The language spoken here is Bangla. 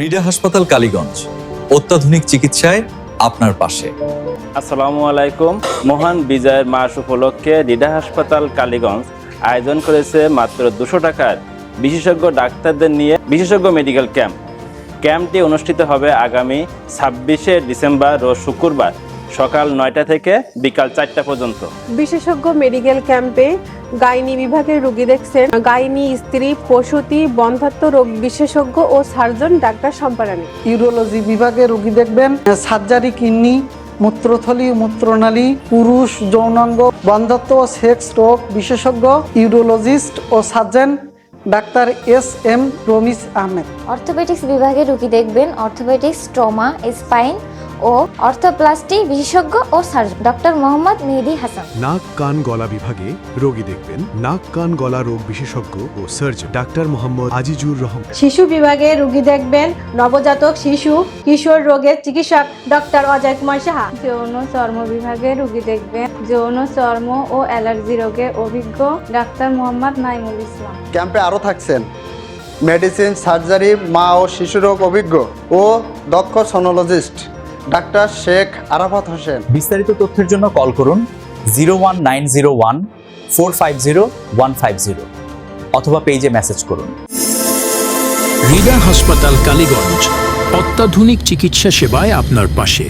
রিডা হাসপাতাল কালীগঞ্জ। অত্যাধুনিক চিকিৎসায় আপনার পাশে। আসসালামু আলাইকুম। মহান বিজয়ের মাস উপলক্ষে রিডা হাসপাতাল কালীগঞ্জ আয়োজন করেছে মাত্র দুশো টাকার বিশেষজ্ঞ ডাক্তারদের নিয়ে বিশেষজ্ঞ মেডিকেল ক্যাম্প। ক্যাম্পটি অনুষ্ঠিত হবে আগামী ছাব্বিশে ডিসেম্বর রোজ শুক্রবার সকাল নয়টা থেকে বিকাল চারটা পর্যন্ত। বিশেষজ্ঞ মেডিকেল ক্যাম্পে গাইনি বিভাগের রোগী দেখছেন। গাইনি স্ত্রী প্রসূতি বন্ধাত্ম রোগ বিশেষজ্ঞ ও সার্জন ডাক্তার সম্পারানী ইউরোলজি বিভাগে রোগী দেখবেন সার্জারি কিডনি মূত্রথলি মূত্রনালী পুরুষ যৌনাঙ্গ বন্ধাত্ম ও সেক্স রোগ বিশেষজ্ঞ ইউরোলজিস্ট ও surgeon doctor S M Ramis Ahmed. Orthopaedics বিভাগে রুগী দেখবেন অর্থোপেটিক্স ট্রমা স্পাইন ও অর্থোপ্লাস্টি বিশেষজ্ঞ ও সার্জন ডক্টর মোহাম্মদ মেহেদি হাসান। নাক কান গলা বিভাগে রোগী দেখবেন। নাক কান গলা রোগ বিশেষজ্ঞ ও সার্জন ডাক্তার মোহাম্মদ আজিজুর রহমান। শিশু বিভাগে রোগী দেখবেন নবজাতক শিশু কিশোর রোগের চিকিৎসক ডক্টর অজয় কুমার সাহা। যৌন চর্ম বিভাগে রোগী দেখবেন যৌন চর্ম ও অ্যালার্জি রোগে অভিজ্ঞ ডাক্তার মোহাম্মদ নাইমুল ইসলাম। ক্যাম্পে আরও থাকছেন। মেডিসিন সার্জারি মা ও শিশু রোগ অভিজ্ঞ ও দক্ষ সনোলজিস্ট। ডাক্তার শেখ আরাফাত হোসেন। বিস্তারিত তথ্যের জন্য কল করুন zero one nine zero one four five zero one five zero অথবা পেজে মেসেজ করুন। হৃদয় হাসপাতাল কালীগঞ্জ অত্যাধুনিক চিকিৎসা সেবায় আপনার পাশে।